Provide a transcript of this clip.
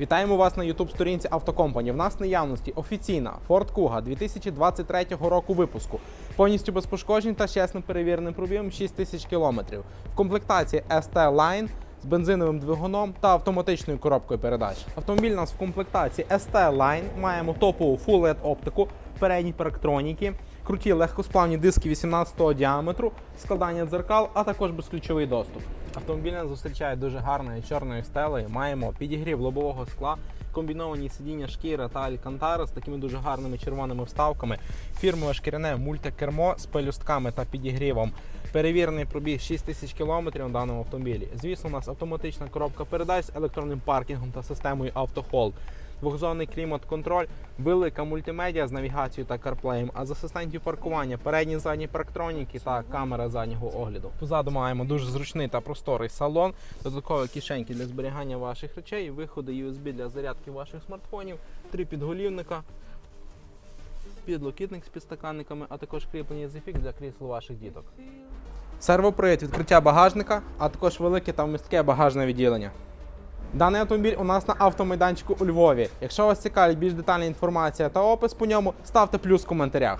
Вітаємо вас на youtube сторінці Автокомпані. В нас наявності офіційна Ford Kuga 2023 року випуску. Повністю без пошкоджень та чесним перевіреним пробігом 6 тисяч кілометрів. В комплектації ST Line з бензиновим двигуном та автоматичною коробкою передач. Автомобіль у нас в комплектації ST Line. Маємо топову Full LED оптику, передні парктроніки, круті легкосплавні диски 18 діаметру, складання дзеркал, а також безключовий доступ. Автомобіль нас зустрічає дуже гарною чорною стелею. Маємо підігрів лобового скла, комбіновані сидіння шкіра та алькантара з такими дуже гарними червоними вставками, фірмове шкіряне мультикермо з пелюстками та підігрівом. Перевірений пробіг 6 тисяч кілометрів на даному автомобілі. Звісно, у нас автоматична коробка передач з електронним паркінгом та системою автохолд. Двохзонний клімат-контроль, велика мультимедіа з навігацією та карплеєм, а з асистентів паркування, передні задні парктроніки та камера заднього огляду. Позаду маємо дуже зручний та просторий салон, додаткові кишеньки для зберігання ваших речей, виходи USB для зарядки ваших смартфонів, три підголівника, підлокітник з підстаканниками, а також кріплення ZFX для крісел ваших діток. Сервопривід відкриття багажника, а також велике та вмістке багажне відділення. Даний автомобіль у нас на автомайданчику у Львові. Якщо вас цікавить більш детальна інформація та опис по ньому, ставте плюс в коментарях.